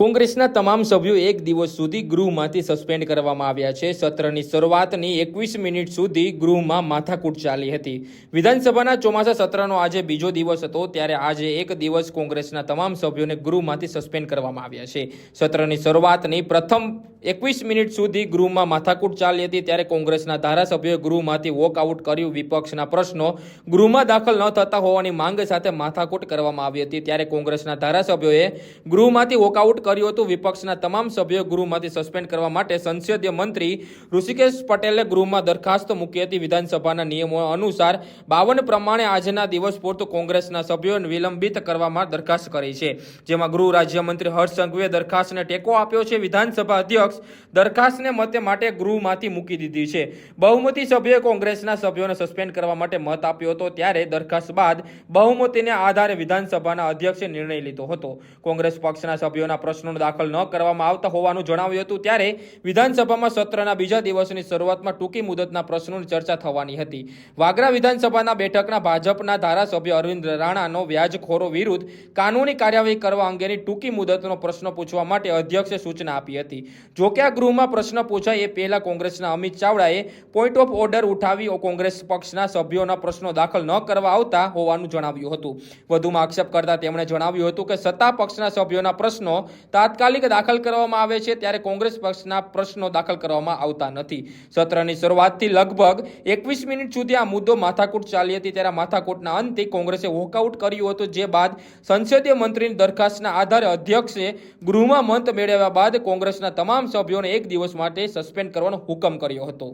કોંગ્રેસના તમામ સભ્યો એક દિવસ સુધી ગૃહમાંથી સસ્પેન્ડ કરવામાં આવ્યા છે. સત્રની શરૂઆતની એકવીસ મિનિટ સુધી ગૃહમાં માથાકૂટ ચાલી હતી. વિધાનસભાના ચોમાસા સત્રનો આજે બીજો દિવસ હતો, ત્યારે આજે એક દિવસ કોંગ્રેસના તમામ સભ્યોને ગૃહમાંથી સસ્પેન્ડ કરવામાં આવ્યા છે. સત્રની શરૂઆતની પ્રથમ એકવીસ મિનિટ સુધી ગૃહમાં માથાકૂટ ચાલી હતી, ત્યારે કોંગ્રેસના ધારાસભ્યોએ ગૃહમાંથી વોકઆઉટ કર્યું. વિપક્ષના પ્રશ્નો ગૃહમાં દાખલ ન થતા હોવાની માંગ સાથે માથાકૂટ કરવામાં આવી હતી, ત્યારે કોંગ્રેસના ધારાસભ્યોએ ગૃહમાંથી વોકઆઉટ કર્યું હતું. વિપક્ષના તમામ સભ્યો ગૃહમાંથી સસ્પેન્ડ કરવા માટે સંસદીય મંત્રી ઋષિકેશ પટેલે ગૃહમાં દરખાસ્ત મૂકી હતી. વિધાનસભાના નિયમો અનુસાર બાવન પ્રમાણે આજના દિવસ પૂરતું કોંગ્રેસના સભ્યોને વિલંબિત કરવામાં દરખાસ્ત કરી છે. જેમાં ગૃહ રાજ્યમંત્રી હર્ષ સંઘવીએ દરખાસ્તને ટેકો આપ્યો છે. વિધાનસભા અધ્યક્ષ દરખાસ્તને મતે માટે ગૃહમાંથી મૂકી દીધી છે. બહુમતી સભ્યોએ કોંગ્રેસના સભ્યોને સસ્પેન્ડ કરવા માટે મત આપ્યો હતો ત્યારે દરખાસ્ત બાદ બહુમતીને આધારે વિધાનસભાના અધ્યક્ષે નિર્ણય લીધો હતો. કોંગ્રેસ પક્ષના સભ્યોના પ્રશ્નો દાખલ ન કરવામાં આવતા હોવાનું જણાવ્યું હતું, ત્યારે વિધાનસભામાં સત્રના બીજા દિવસની શરૂઆતમાં ટૂંકી મુદતના પ્રશ્નોની ચર્ચા થવાની હતી. વાગરા વિધાનસભાના બેઠકના ભાજપના ધારાસભ્ય અરવિંદ રાણાનો વ્યાજખોરો વિરુદ્ધ કાનૂની કાર્યવાહી કરવા અંગેની ટૂંકી મુદતનો પ્રશ્ન પૂછવા માટે અધ્યક્ષે સૂચના આપી હતી. જોકે આ ગૃહમાં પ્રશ્ન પૂછાય એ પહેલા કોંગ્રેસના અમિત ચાવડાએ પોઈન્ટ ઓફ ઓર્ડર ઉઠાવી કોંગ્રેસ પક્ષના સભ્યોના પ્રશ્નો દાખલ ન કરવા આવતા હોવાનું જણાવ્યું હતું. વધુમાં આક્ષેપ કરતા તેમણે જણાવ્યું હતું કે સત્તા પક્ષના સભ્યોના પ્રશ્નો તાત્કાલિક દાખલ કરવામાં આવે છે ત્યારે કોંગ્રેસ પક્ષના પ્રશ્નો દાખલ કરવામાં આવતા નથી. સત્રની શરૂઆતથી લગભગ એકવીસ મિનિટ સુધી આ મુદ્દો માથાકૂટ ચાલી હતી ત્યારે માથાકૂટના અંતે કોંગ્રેસે વોકઆઉટ કર્યું હતું, જે બાદ સંસદીય મંત્રીની દરખાસ્તના આધારે અધ્યક્ષે ગૃહમાં મત મેળવ્યા બાદ કોંગ્રેસના તમામ સભ્યોને એક દિવસ માટે સસ્પેન્ડ કરવાનો હુકમ કર્યો હતો.